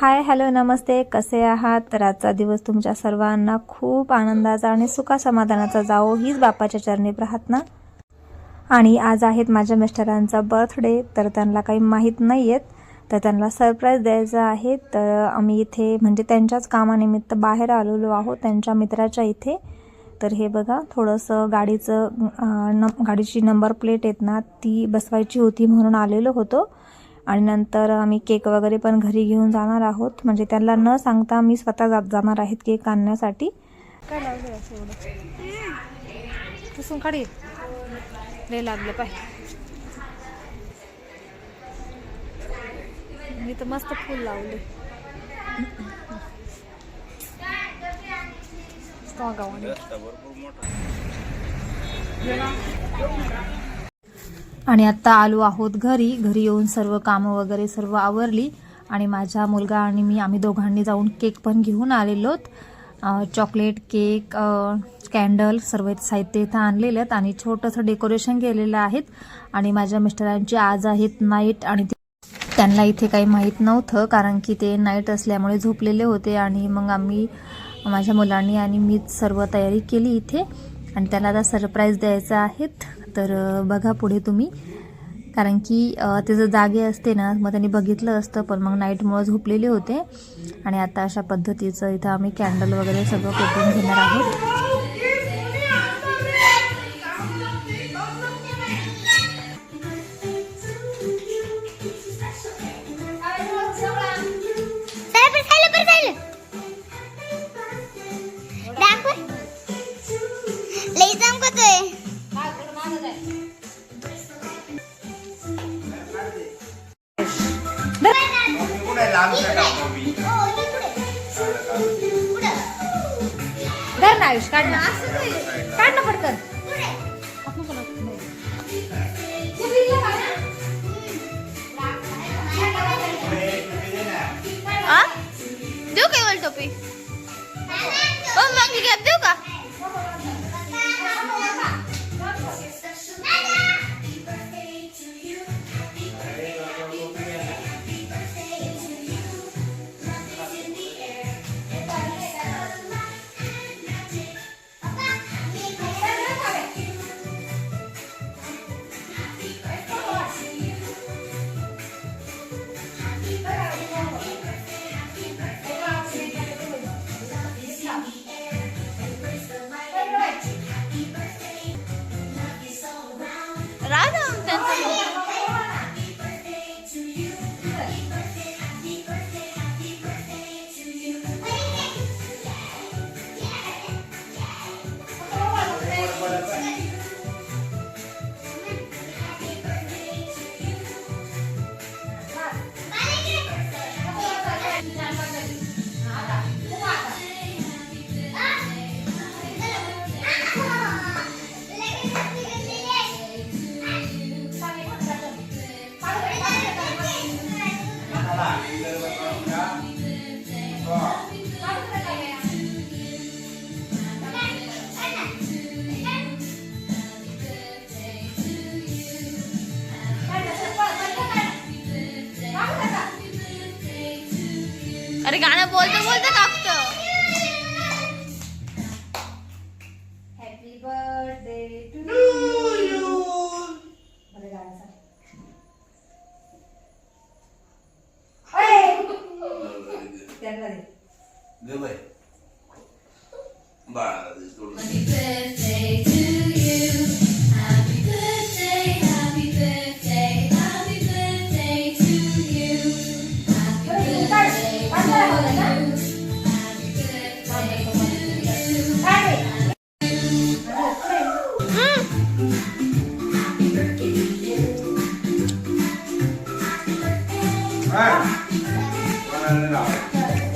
Hi hello नमस्ते. कसे आहात? तर आजचा दिवस तुमच्या सर्वांना खूप आनंदाचा आणि सुखा समाधानाचा जावो हीच बापाच्या चरणी प्रार्थना. आणि आज आहेत माझ्या मिस्टरांचा बर्थडे तर त्यांना काही माहीत नाही आहेत तर त्यांना सरप्राईज द्यायचा आहे. तर आम्ही इथे म्हणजे त्यांच्याच कामानिमित्त बाहेर आलेलो आहोत त्यांच्या मित्राच्या इथे. तर हे बघा थोडंसं गाडीचं न गाडीची नंबर प्लेट आहेत ना ती बसवायची होती म्हणून आलेलो होतो. आणि नंतर आम्ही केक वगैरे पण घरी घेऊन जाणार आहोत. म्हणजे त्यांना न सांगता मी स्वतः जा जाणार आहेत केक आणण्यासाठी. काय पुसून काढी लय लागलं पाय. मी तर मस्त फुल लावले. गावाने आणि आत्ता आलो आहोत घरी. घरी येऊन सर्व कामं वगैरे सर्व आवरली आणि माझा मुलगा आणि मी आम्ही दोघांनी जाऊन केक पण घेऊन आलेलो चॉकलेट केक कॅन्डल सर्व साहित्य इथं आणलेले आहेत आणि छोटंसं डेकोरेशन केलेलं आहेत. आणि माझ्या मिस्टरांची आज आहेत नाईट आणि त्यांना इथे काही माहीत नव्हतं कारण की ते नाईट असल्यामुळे झोपलेले होते आणि मग आम्ही माझ्या मुलांनी आणि मीच सर्व तयारी केली इथे. आणि त्याला आता सरप्राईज द्यायचं आहेत. तर बघा पुढे तुम्ही. कारण की ते जर जागे असते ना मग त्यांनी बघितलं असतं पण मग नाईटमुळं झोपलेले होते. आणि आता अशा पद्धतीचं इथं आम्ही कॅन्डल वगैरे सगळं पेटवून घेणार आहोत. धर ना आयुष काढ ना काढ ना पटकन देऊ का इवल टोपी? हो मग घ्या देऊ का? अरे गाणं बोलतो बोलतो कापतं delay. Bye. birthday, happy birthday to you. Happy birthday to you. Happy birthday, happy birthday, happy birthday to you. Happy birthday to you. Happy birthday to you. Happy birthday to you. Happy birthday. All right. One and a half.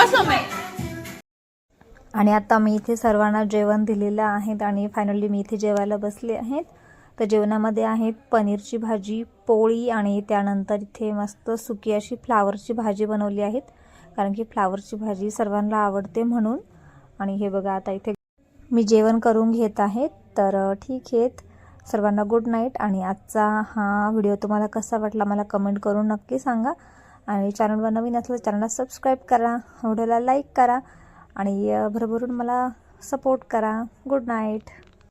बस आणि आता मी इथे सर्वांना जेवण दिलेलं आहे आणि finally मी इथे जेवायला बसले आहेत. तर जेवणामध्ये आहेत पनीरची भाजी पोळी आणि त्यानंतर इथे मस्त सुकी अशी फ्लावरची भाजी बनवली आहेत. कारण की फ्लावरची भाजी सर्वांना आवडते म्हणून. आणि हे बघा आता इथे मी जेवण करून घेत आहे. तर ठीक आहे सर्वांना गुड नाईट आणि आजचा हा व्हिडिओ तुम्हाला कसा वाटला मला कमेंट करून नक्की सांगा. आणि चॅनलवर नवीन असलं चॅनलला सबस्क्राईब करा व्हिडिओला लाईक करा आणि भरभरून मला सपोर्ट करा. Good night